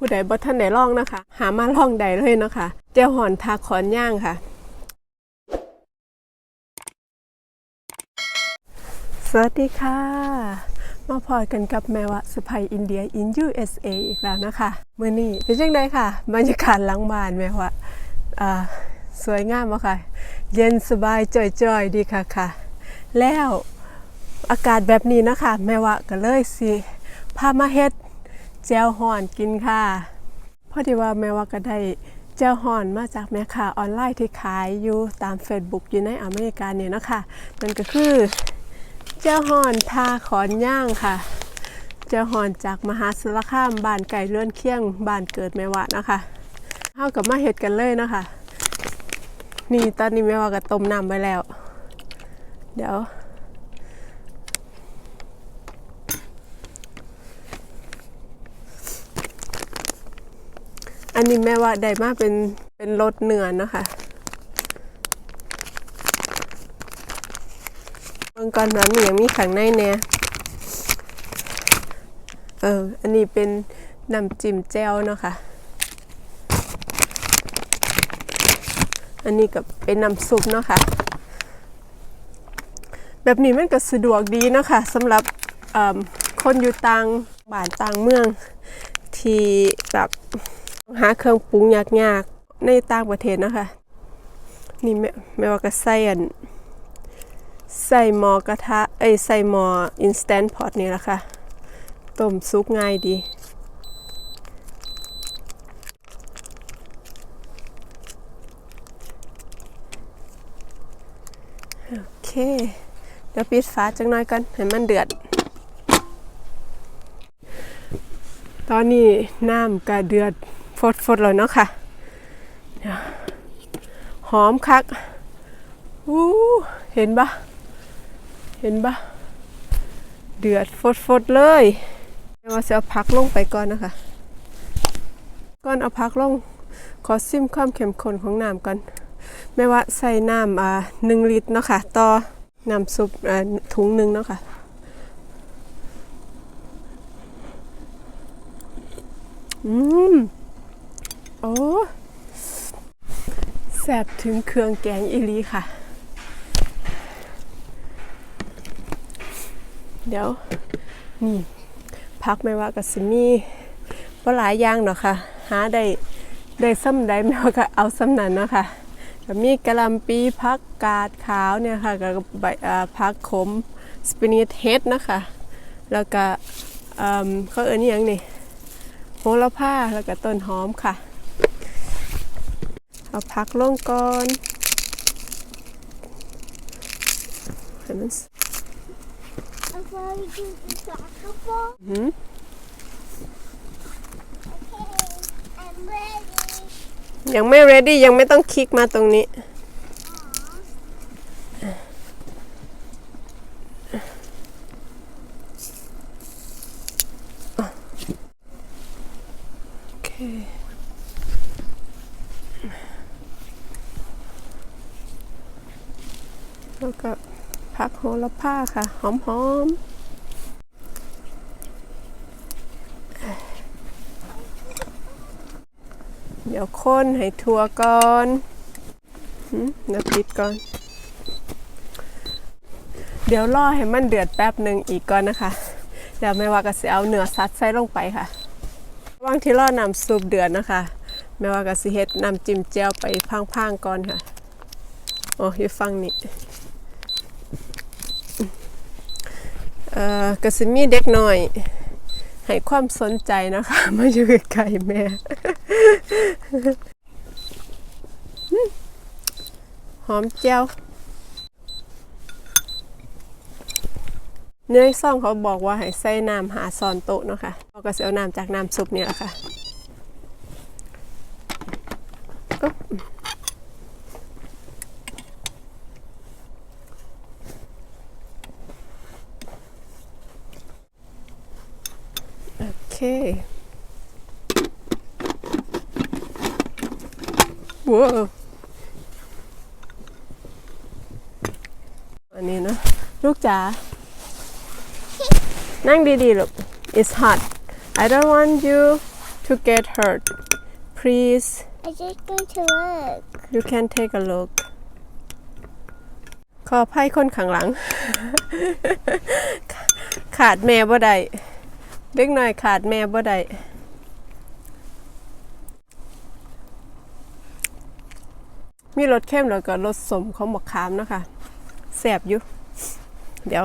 ผู้ใดบ่ท่านได้ลองนะคะ หามาล่องได้เลยนะคะเจียวหอนทาขอนย่างค่ะ สวัสดีค่ะ มาพอกันกับแม่วะสไปอินเดีย in USA อีกแล้วนะคะเมื่อนี้เป็นยังไงค่ะ บรรยากาศหลังบานแม่วะอ่าสวยงามมาค่ะ เย็นสบายจ่อยๆ ดีค่ะค่ะ แล้วอากาศแบบนี้นะคะ แม่วะก็เลยสิพามาเฮ็ด แจวห่อนกินค่ะพอดีว่าแม่วะก็ได้แจวห่อนมาจากแม่ค้าออนไลน์ที่ขายอยู่ตาม Facebook อยู่ในอเมริกาเนี่ยนะคะนั่นก็คือเจ้าหอนทาขอนย่างค่ะเจ้าหอนจากมหาสารคามบ้านไก่เลื่อนเคียงบ้านเกิดแม่วะนะคะเข้ากับมาเห็ดกันเลยนะคะนี่ตอนนี้แม่วะก็ต้มน้ำไปแล้ว เดี๋ยว อันนี้แม่ว่าได้มาเป็นเป็นรสเนื้อนะคะเบิ่งก่อนว่ามีหยังมีข้างในแหน่เออ อันนี้เป็นน้ำจิ้มแจ่วเนาะค่ะ อันนี้ก็เป็นน้ำซุปเนาะค่ะ แบบนี้มันก็สะดวกดีเนาะค่ะสำหรับคนอยู่ต่างบ้านต่างเมืองที่แบบ หาเครื่องปรุงยากๆ ในต่างประเทศนะคะ นี่แม่แม่ว่าก็ใส่อันใส่หม้อกระทะ เอ้ยใส่หม้อ instant pot นี่แหละค่ะ ต้มซุปง่ายดี โอเค เดี๋ยวปิดฝาจังหน่อยกันให้มันเดือด ตอนนี้น้ำกระเดือด ฟดๆเลยเนาะค่ะหอมคักอู้เห็นปะเห็นปะเดือดฟดๆเลยเดี๋ยวจะเอาพักลงไปก่อนนะคะก่อนเอาพักลงขอซิมความเข้มข้นของน้ำก่อนไม่ว่าใส่น้ำอ่าหนึ่งลิตรเนาะค่ะต่อน้ำซุปอ่าถุงหนึ่งเนาะค่ะอืม โอ้แซ่บถึงเครื่องแกงอีลีค่ะ เดี๋ยว นี่ พักไม่ว่ากับซิมีว่าหลายอย่างเนาะค่ะ หาได้ได้ซ้ำใดไม่ว่าก็เอาซ้ำนั้นเนาะค่ะมีกะหล่ำปีพักกาดขาวเนี่ยค่ะกับใบพักขมสปินิชเฮดนะคะ แล้วก็เอิ่มเขาเอิ้นอิหยังนี่โหระพาแล้วก็ต้นหอมค่ะาพักลงก่อนให้มันยังไม่รดดี้ยังไม่ต้องคลิกมาตรงนี้ โอเค แล้วก็ผั กโหระพาค่ะ หอมๆเดี๋ยวคนให้ทั่วก่อนเดี๋ยวปิดก่อน เดี๋ยวรอให้มันเดือดแป๊บหนึ่งอีกก่อนนะคะ เดี๋ยวแม่ว่าก็จะเอาเนื้อสัตว์ใส่ลงไปค่ะระหว่างที่รอน้ำซุปเดือดนะคะแม่ว่าก็สิเฮ็ดน้ำจิ้มแจ่วไปพังๆก่อนค่ะ โอ้อยฟังนี่ กระสิมีเด็กน้อย ให้ความสนใจนะคะ มาอยู่ใกล้ๆแม่ หอมเจียวเนื้อซ่องเขาบอกว่าให้ใส่น้ำหาซอนโต๊ะเนาะค่ะเราก็จะเอาน้ำจากน้ำซุปนี่แหละค่ะ เคว้าวอันนี้เนอะลูกจ๋า นั่งดีๆลูก it's hot I don't want you to get hurt please I just going to work. you can take a look ขออภัยคนข้างหลัง ขาดแม่บ่ได้ เด็กน้อยขาดแม่บ่ได้มีรสเข้มแล้วก็รสสมของบักขามนะคะแสบอยู่ เดี๋ยว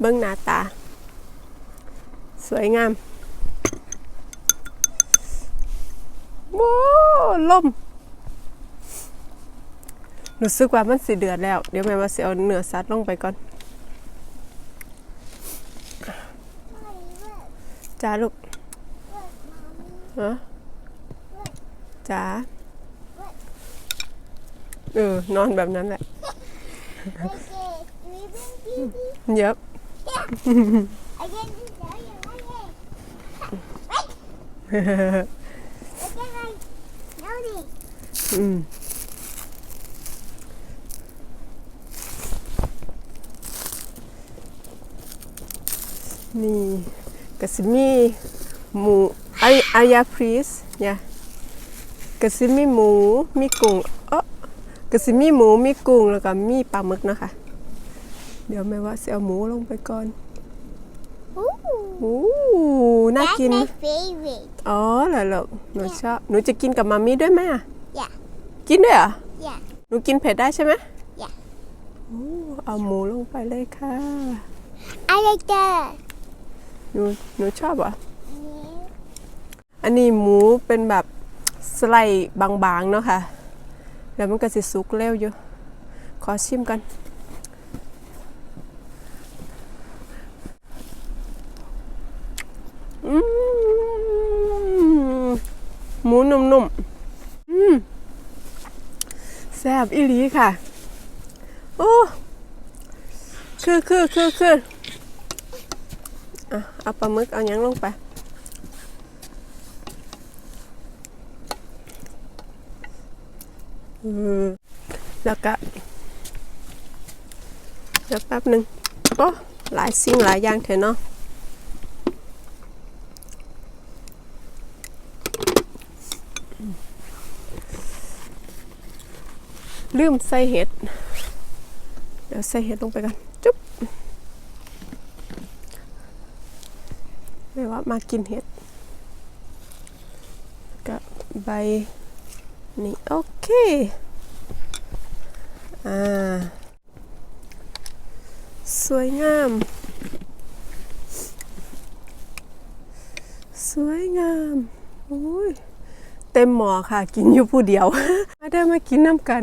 เบิ้งหน้าตา สวยงามโว้ลมรู้สึกว่ามันสิเดือดแล้ว เดี๋ยวแม่ว่าสิเอาเนื้อสัตว์ลงไปก่อน จ๋าลูกฮะจ๋าเออนอนแบบนั้นแหละเยอะนี่ กสิมีหมูอายอายาพรีสเนี่ยกสิมีหมูมีกุ้งเออกสิมีหมูมีกุ้งแล้วก็มีปลาหมึกนะคะเดี๋ยวแม่ว่าจะเอาหมูลงไปก่อน Ooh. โอ้น่า That's กิน my favorite. อ๋อเหรอลูกหนูชอบหนูจะกินกับมามี่ด้วยไหมอะ Yeah. กินด้วยเหรอ Yeah. หนูกินเผ็ดได้ใช่ไหม Yeah. โอ้เอาหมูลงไปเลยค่ะ I like that. หนูหนูชอบเหรอ Yeah. อันนี้หมูเป็นแบบสไลด์บางๆเนาะค่ะ แล้วมันก็สิสุกเร็วอยู่ ขอชิมกันอืมหมูนุ่มๆอืมแซ่บอีหลีค่ะ โอ้ คือคือคือคืออะ เอาปลาหมึกเอายังลงไป แล้วก็เดี๋ยวแป๊บหนึ่งโอ้หลายสิ่งหลายอย่างเถอะเนาะลืมใส่เห็ด เดี๋ยวใส่เห็ดลงไปกัน จุ๊บไมามากินเห็ดกับใบนี่โอเค อ่า สวยงาม สวยงามโอ้ยเต็มหมอค่ะ กินอยู่ผู้เดียวมาได้มากินน้ำกัน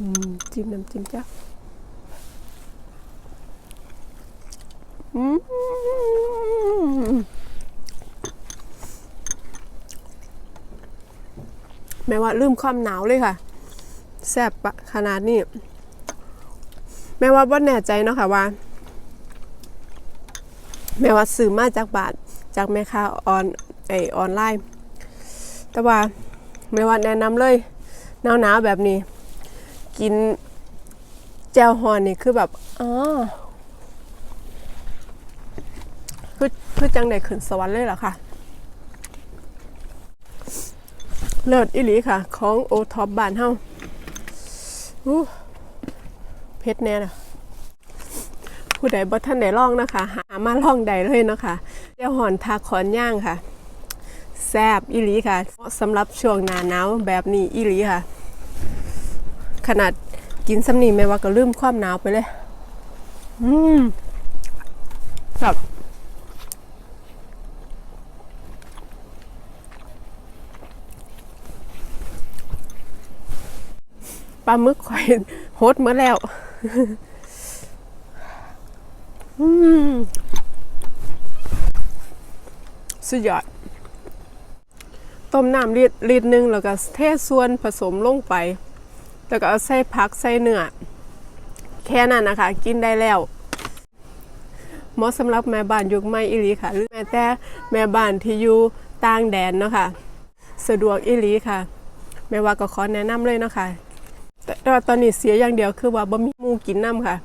อืม จิ้มน้ำจิ้มจ้ะแม้ว่าลืมความหนาวเลยค่ะ แซ่บปะขนาดนี้ แม้ว่าบ่แน่ใจเนาะค่ะว่า แม้ว่าซื้อมาจากบาทจากแม่ค้าออนไอออนไลน์ แต่ว่าแม่ว่าแนะนำเลยหนาวหนาวๆแบบนี้ กิน แจวฮอนนี่คือแบบอ๋อคือคือจังได้ขึ้นสวรรค์เลยเหรอคะเลิศอิหลีค่ะ ของโอท็อปบ้านเฮาอู้เพชรแน่นะผู้ใดบ่ท่านได้ลองนะคะ หามาล่องได้เลยนะคะเจ้าหอนทาขอนย่างค่ะ แซบอิหลีค่ะสำหรับช่วงหน้าหนาวแบบนี้อิหลีค่ะ ขนาด กินสำนีแม่ว่าก็ลืมความหนาวไปเลย อืมแบบปลาหมึกข่อยโฮดหมาแล้ว อืมสุดยอดต้มน้ำลิตรลิตรหนึ่งแล้วก็เทส่วนผสมลงไป แล้วก็เอาใส่ผักใส่เนื้อแค่นั้นนะคะ กินได้แล้วเหมาะสำหรับแม่บ้านยุคใหม่อีหลีค่ะ หรือแม้แต่แม่บ้านที่อยู่ต่างแดนเนาะค่ะสะดวกอีหลีค่ะ แม่ว่าก็ขอแนะนำเลยเนาะค่ะแต่ตอนนี้เสียอย่างเดียวคือว่าบ่มีมูกินน้ำค่ะ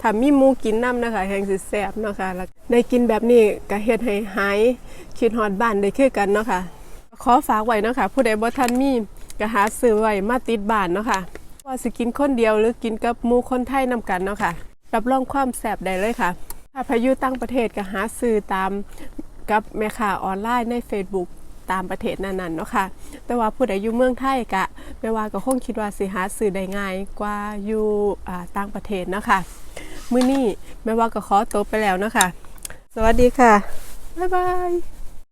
ถ้ามีมูกินน้ำนะคะแห่งสิแซ่บเนาะค่ะแล้วได้กินแบบนี้ก็เฮ็ดให้หายคิดฮอดบ้านได้คือกันเนาะค่ะขอฝากไว้เนาะค่ะผู้ใดบ่ทันมีก็หาซื้อไว้มาติดบ้านเนาะค่ะ ว่าสิกินคนเดียวหรือกินกับหมูคนไทยนํกันเนาะค่ะ รับรองความแซ่บได้เลยค่ะ ถ้าพายุตั้งประเทศก็หาซื้อตามกับแม่ค้าออนไลน์ใน Facebook ตามประเทศนั้นๆเนาะค่ะ แต่ว่าผู้ใดอยู่เมืองไทยกะแม่ว่าก็คงคิดว่าสิหาซื้อได้ง่ายกว่าอยู่ต่างประเทศเนาะค่ะ มื้อนี้แม่ว่าก็ขอตัวไปแล้วเนาะค่ะ สวัสดีค่ะ บ๊ายบาย